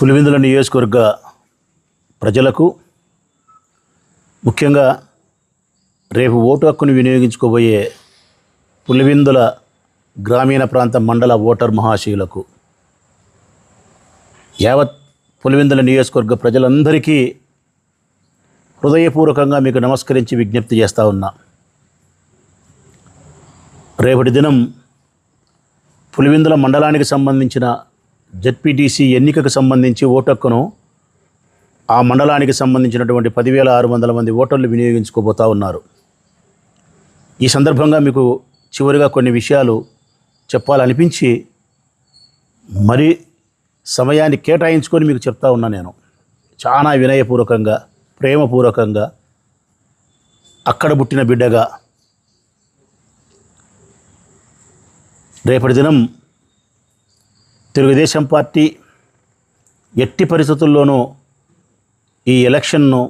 పులివెందుల నియోజకవర్గ ప్రజలకు ముఖ్యంగా రేపు ఓటు హక్కును వినియోగించుకోబోయే పులివెందుల గ్రామీణ ప్రాంత మండల ఓటర్ మహాశయులకు యావత్ పులివెందుల నియోజకవర్గ ప్రజలందరికీ హృదయపూర్వకంగా మీకు నమస్కరించి విజ్ఞప్తి చేస్తూ ఉన్నా. రేపటి దినం పులివెందుల మండలానికి సంబంధించిన జెడ్పీటీసీ ఎన్నికకు సంబంధించి ఓటక్కును ఆ మండలానికి సంబంధించినటువంటి పదివేల ఆరు వందల మంది ఓటర్లు వినియోగించుకోబోతా ఉన్నారు. ఈ సందర్భంగా మీకు చివరిగా కొన్ని విషయాలు చెప్పాలనిపించి మరి సమయాన్ని కేటాయించుకొని మీకు చెప్తా ఉన్నా నేను. చాలా వినయపూర్వకంగా ప్రేమపూర్వకంగా అక్కడ పుట్టిన బిడ్డగా రేపటి దినం తెలుగుదేశం పార్టీ ఎట్టి పరిస్థితుల్లోనూ ఈ ఎలక్షన్ను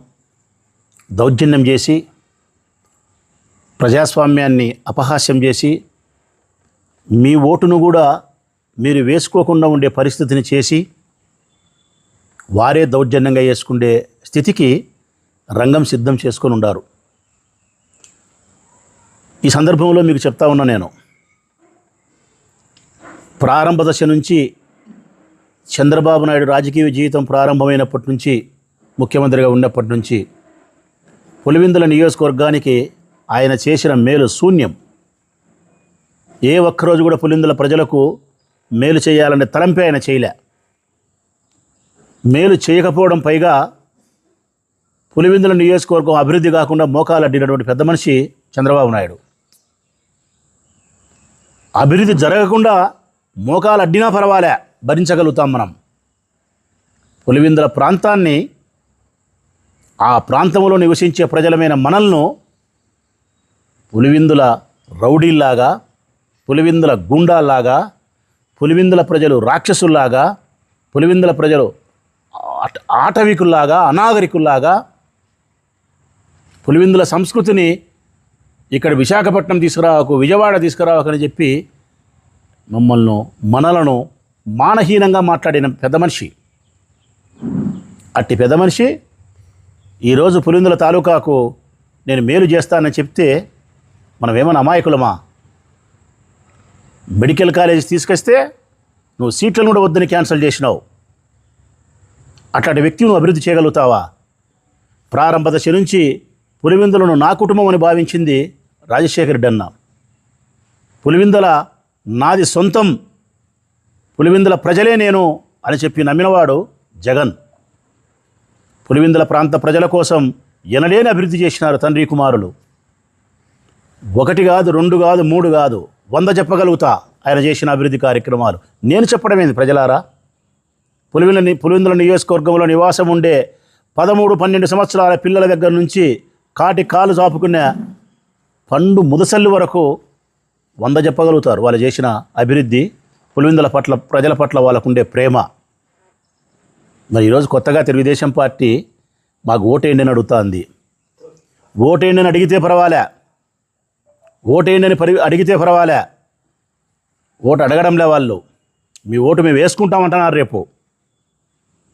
దౌర్జన్యం చేసి ప్రజాస్వామ్యాన్ని అపహాస్యం చేసి మీ ఓటును కూడా మీరు వేసుకోకుండా ఉండే పరిస్థితిని చేసి వారే దౌర్జన్యంగా వేసుకుండే స్థితికి రంగం సిద్ధం చేసుకొని ఉండారు. ఈ సందర్భంలో మీకు చెప్తా ఉన్నా నేను ప్రారంభ దశ నుంచి చంద్రబాబు నాయుడు రాజకీయ జీవితం ప్రారంభమైనప్పటి నుంచి ముఖ్యమంత్రిగా ఉన్నప్పటి నుంచి పులివిందుల నియోజకవర్గానికి ఆయన చేసిన మేలు శూన్యం. ఏ ఒక్కరోజు కూడా పులివిందుల ప్రజలకు మేలు చేయాలనే తలంపే ఆయన చేయలే. మేలు చేయకపోవడం పైగా పులివిందుల నియోజకవర్గం అభివృద్ధి కాకుండా మోకాలు అడ్డినటువంటి పెద్ద మనిషి చంద్రబాబు నాయుడు. అభివృద్ధి జరగకుండా మోకాలు అడ్డినా పర్వాలే భరించగలుగుతాం మనం. పులివిందుల ప్రాంతాన్ని ఆ ప్రాంతంలో నివసించే ప్రజలమైన మనల్ను పులివిందుల రౌడీల్లాగా పులివిందుల గుండాల్లాగా పులివిందుల ప్రజలు రాక్షసుల్లాగా పులివిందుల ప్రజలు ఆటవికుల్లాగా అనాగరికుల్లాగా పులివిందుల సంస్కృతిని ఇక్కడ విశాఖపట్నం తీసుకురావకు విజయవాడ తీసుకురావకని చెప్పి మమ్మల్ని మనలను మానహీనంగా మాట్లాడిన పెద్ద మనిషి. అట్టి పెద్ద మనిషి ఈరోజు పులిందుల తాలూకాకు నేను మేలు చేస్తానని చెప్తే మనం ఏమైనా అమాయకులమా? మెడికల్ కాలేజ్ తీసుకొస్తే నువ్వు సీట్లను కూడా వద్దని క్యాన్సిల్ చేసినావు. అట్లాంటి వ్యక్తి నువ్వు అభివృద్ధి చేయగలుగుతావా? ప్రారంభ దశ నుంచి పులివిందులను నా కుటుంబం అని భావించింది రాజశేఖర్ రెడ్డి అన్న పులివిందల నాది సొంతం. పులివిందుల ప్రజలే నేను అని చెప్పి నమ్మినవాడు జగన్. పులివిందుల ప్రాంత ప్రజల కోసం ఎనలేని అభివృద్ధి చేసినారు తండ్రి కుమారులు. ఒకటి కాదు రెండు కాదు మూడు కాదు వంద చెప్పగలుగుతా ఆయన చేసిన అభివృద్ధి కార్యక్రమాలు. నేను చెప్పడమేంది ప్రజలారా? పులివిందుల పులివిందుల నియోజకవర్గంలో నివాసం ఉండే పదమూడు పన్నెండు సంవత్సరాల పిల్లల దగ్గర నుంచి కాటి కాలు చాపుకునే పండు ముదసల్లి వరకు వంద చెప్పగలుగుతారు. వాళ్ళు చేసిన అభివృద్ధి పులివిందుల పట్ల ప్రజల పట్ల వాళ్ళకుండే ప్రేమ. మరి ఈరోజు కొత్తగా తెలుగుదేశం పార్టీ మాకు ఓటేయండి అని అడుగుతుంది. ఓటేయండి అని అడిగితే పర్వాలే. ఓటేయండి అని పరి అడిగితే పర్వాలే. ఓటు అడగడంలే వాళ్ళు. మీ ఓటు మేము వేసుకుంటామంటున్నారు రేపు.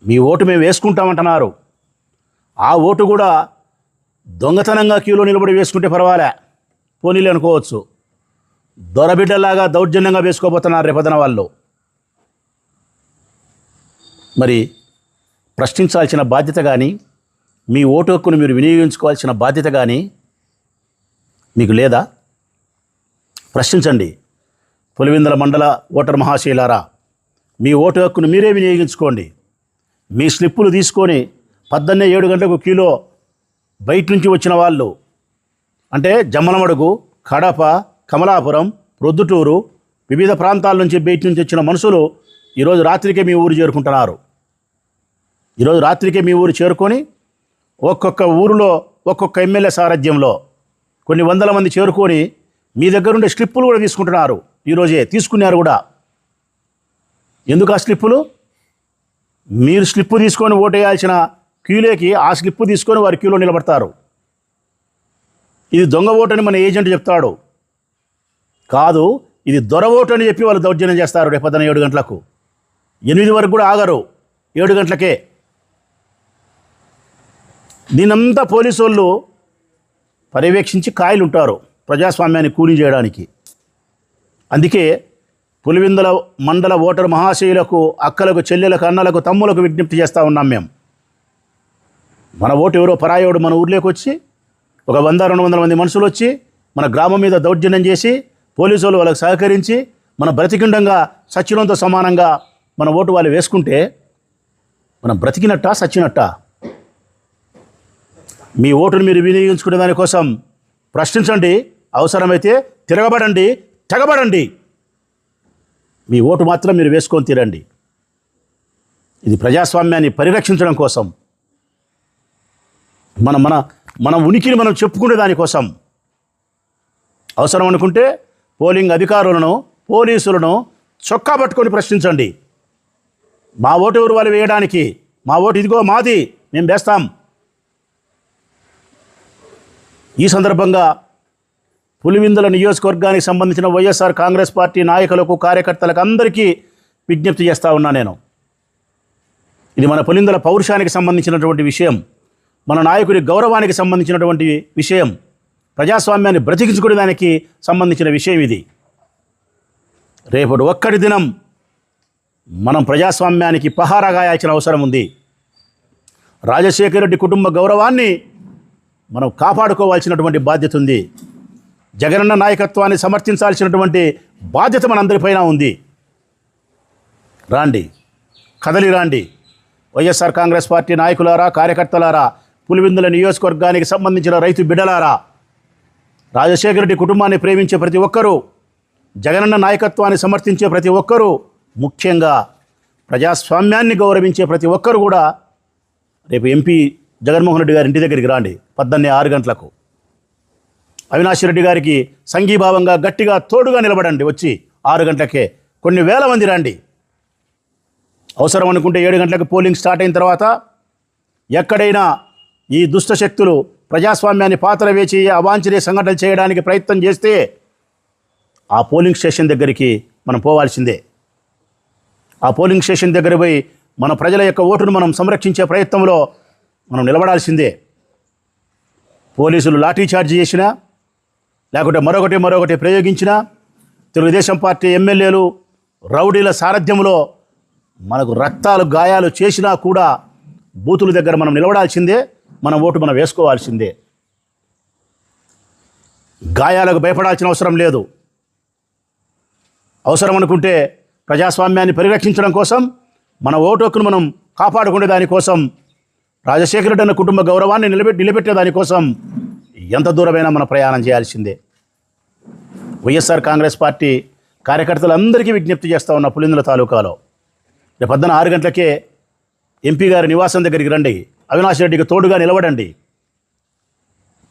మీ ఓటు మేము వేసుకుంటామంటున్నారు. ఆ ఓటు కూడా దొంగతనంగా క్యూలో నిలబడి వేసుకుంటే పర్వాలే. పోనీలే అనుకోవచ్చు. దొరబిడ్డలాగా దౌర్జన్యంగా వేసుకోబోతున్నారు రేపదన వాళ్ళు. మరి ప్రశ్నించాల్సిన బాధ్యత కానీ మీ ఓటు హక్కును మీరు వినియోగించుకోవాల్సిన బాధ్యత కానీ మీకు లేదా? ప్రశ్నించండి. పులివిందల మండల ఓటర్ మహాశీలారా మీ ఓటు హక్కును మీరే వినియోగించుకోండి. మీ స్లిప్పులు తీసుకొని పద్దన్నే ఏడు గంటలకు కిలో బయట నుంచి వచ్చిన వాళ్ళు అంటే జమ్మలమడుగు కడప కమలాపురం ప్రొద్దుటూరు వివిధ ప్రాంతాల నుంచి బయట నుంచి వచ్చిన మనుషులు ఈరోజు రాత్రికే మీ ఊరు చేరుకుంటున్నారు. ఈరోజు రాత్రికే మీ ఊరు చేరుకొని ఒక్కొక్క ఊరిలో ఒక్కొక్క ఎమ్మెల్యే సారథ్యంలో కొన్ని వందల మంది చేరుకొని మీ దగ్గర ఉండే స్లిప్పులు కూడా తీసుకుంటున్నారు. ఈరోజే తీసుకున్నారు కూడా. ఎందుకు ఆ స్లిప్పులు మీరు స్లిప్పు తీసుకొని ఓటేయాల్సిన క్యూలోకి ఆ స్లిప్పు తీసుకొని వారి క్యూలో నిలబడతారు. ఇది దొంగ ఓటని మన ఏజెంట్ చెప్తాడు. కాదు ఇది దొర ఓటు అని చెప్పి వాళ్ళు దౌర్జన్యం చేస్తారు రేపు పొద్దున ఏడు గంటలకు. ఎనిమిది వరకు కూడా ఆగరు. ఏడు గంటలకే. దీనంతా పోలీసు వాళ్ళు పర్యవేక్షించి కాయలు ఉంటారు ప్రజాస్వామ్యాన్ని కూలీ చేయడానికి. అందుకే పులివిందుల మండల ఓటరు మహాశయులకు అక్కలకు చెల్లెలకు అన్నలకు తమ్ములకు విజ్ఞప్తి చేస్తూ ఉన్నాం మేము. మన ఓటు ఎవరో పరాయోడు మన ఊర్లోకి వచ్చి ఒక వంద రెండు వందల మంది మనుషులు వచ్చి మన గ్రామం మీద దౌర్జన్యం చేసి పోలీసు వాళ్ళు వాళ్ళకి సహకరించి మన బ్రతికిండంగా సచ్చినంతో సమానంగా మన ఓటు వాళ్ళు వేసుకుంటే మనం బ్రతికినట్ట సచ్చినట్టా? మీ ఓటును మీరు వినియోగించుకునే దానికోసం ప్రశ్నించండి అవసరమైతే తిరగబడండి తెగబడండి. మీ ఓటు మాత్రం మీరు వేసుకొని తీరండి. ఇది ప్రజాస్వామ్యాన్ని పరిరక్షించడం కోసం. మన మన మన ఉనికిని మనం చెప్పుకునే దానికోసం అవసరం అనుకుంటే పోలింగ్ అధికారులను పోలీసులను చొక్కా పట్టుకొని ప్రశ్నించండి. మా ఓటు ఎవరు వాళ్ళు వేయడానికి? మా ఓటు ఇదిగో మాది మేము వేస్తాం. ఈ సందర్భంగా పులివిందుల నియోజకవర్గానికి సంబంధించిన వైఎస్ఆర్ కాంగ్రెస్ పార్టీ నాయకులకు కార్యకర్తలకు అందరికీ విజ్ఞప్తి చేస్తూ ఉన్నా నేను. ఇది మన పులిందుల పౌరుషానికి సంబంధించినటువంటి విషయం. మన నాయకుడి గౌరవానికి సంబంధించినటువంటి విషయం. ప్రజాస్వామ్యాన్ని బ్రతికించుకోవడానికి సంబంధించిన విషయం ఇది. రేపటి ఒక్కటి దినం మనం ప్రజాస్వామ్యానికి పహారా గాయాల్సిన అవసరం ఉంది. రాజశేఖర రెడ్డి కుటుంబ గౌరవాన్ని మనం కాపాడుకోవాల్సినటువంటి బాధ్యత ఉంది. జగనన్న నాయకత్వాన్ని సమర్థించాల్సినటువంటి బాధ్యత మనందరిపైన ఉంది. రాండి. కదలి రాండి. వైఎస్ఆర్ కాంగ్రెస్ పార్టీ నాయకులారా కార్యకర్తలారా పులివిందుల నియోజకవర్గానికి సంబంధించిన రైతు బిడ్డలారా రాజశేఖర రెడ్డి కుటుంబాన్ని ప్రేమించే ప్రతి ఒక్కరూ జగనన్న నాయకత్వాన్ని సమర్థించే ప్రతి ఒక్కరూ ముఖ్యంగా ప్రజాస్వామ్యాన్ని గౌరవించే ప్రతి ఒక్కరు కూడా రేపు ఎంపీ జగన్మోహన్ రెడ్డి గారి ఇంటి దగ్గరికి రాండి పద్దన్నే ఆరు గంటలకు. అవినాష్ రెడ్డి గారికి సంఘీభావంగా గట్టిగా తోడుగా నిలబడండి వచ్చి ఆరు గంటలకే. కొన్ని వేల మంది రండి. అవసరం అనుకుంటే ఏడు గంటలకు పోలింగ్ స్టార్ట్ అయిన తర్వాత ఎక్కడైనా ఈ దుష్ట శక్తులు ప్రజాస్వామ్యాన్ని పాత్ర వేచి అవాంఛనీయ సంఘటన చేయడానికి ప్రయత్నం చేస్తే ఆ పోలింగ్ స్టేషన్ దగ్గరికి మనం పోవాల్సిందే. ఆ పోలింగ్ స్టేషన్ దగ్గర పోయి మన ప్రజల యొక్క ఓటును మనం సంరక్షించే ప్రయత్నంలో మనం నిలబడాల్సిందే. పోలీసులు లాఠీ చార్జ్ చేసినా లేకుంటే మరొకటి మరొకటి ప్రయోగించినా తెలుగుదేశం పార్టీ ఎమ్మెల్యేలు రౌడీల సారథ్యంలో మనకు రక్తాలు గాయాలు చేసినా కూడా బూతుల దగ్గర మనం నిలబడాల్సిందే. మన ఓటు మనం వేసుకోవాల్సిందే. గాయాలకు భయపడాల్సిన అవసరం లేదు. అవసరం అనుకుంటే ప్రజాస్వామ్యాన్ని పరిరక్షించడం కోసం మన ఓటు హక్కును మనం కాపాడుకునే దానికోసం రాజశేఖర రెడ్డి అన్న కుటుంబ గౌరవాన్ని నిలబెట్టి నిలబెట్టే దానికోసం ఎంత దూరమైనా మన ప్రయాణం చేయాల్సిందే. వైఎస్ఆర్ కాంగ్రెస్ పార్టీ కార్యకర్తలందరికీ విజ్ఞప్తి చేస్తూ ఉన్న పులిందుల తాలూకాలో. రేపు పొద్దున ఆరు గంటలకే ఎంపీ గారి నివాసం దగ్గరికి రండి. అవినాష్ రెడ్డికి తోడుగా నిలబడండి.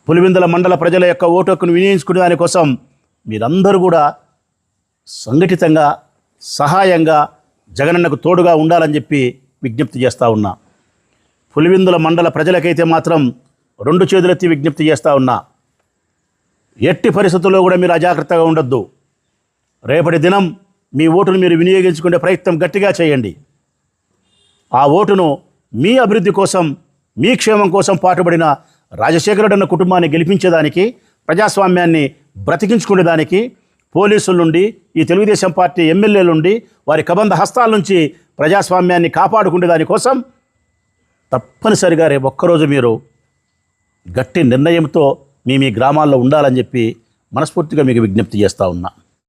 పులివిందుల మండల ప్రజల యొక్క ఓటు హక్కును వినియోగించుకునే దానికోసం మీరందరూ కూడా సంఘటితంగా సహాయంగా జగనన్నకు తోడుగా ఉండాలని చెప్పి విజ్ఞప్తి చేస్తూ ఉన్నా. పులివిందుల మండల ప్రజలకైతే మాత్రం రెండు చేతులెత్తి విజ్ఞప్తి చేస్తూ ఉన్నా. ఎట్టి పరిస్థితుల్లో కూడా మీరు అజాగ్రత్తగా ఉండొద్దు. రేపటి దినం మీ ఓటును మీరు వినియోగించుకునే ప్రయత్నం గట్టిగా చేయండి. ఆ ఓటును మీ అభివృద్ధి కోసం మీ క్షేమం కోసం పాటుపడిన రాజశేఖరుడన్న కుటుంబాన్ని గెలిపించేదానికి ప్రజాస్వామ్యాన్ని బ్రతికించుకునేదానికి పోలీసుల నుండి ఈ తెలుగుదేశం పార్టీ ఎమ్మెల్యేల నుండి వారి కబంధ హస్తాల నుంచి ప్రజాస్వామ్యాన్ని కాపాడుకునే దానికోసం తప్పనిసరిగా రేపు ఒక్కరోజు మీరు గట్టి నిర్ణయంతో మీ మీ గ్రామాల్లో ఉండాలని చెప్పి మనస్ఫూర్తిగా మీకు విజ్ఞప్తి చేస్తూ ఉన్నా.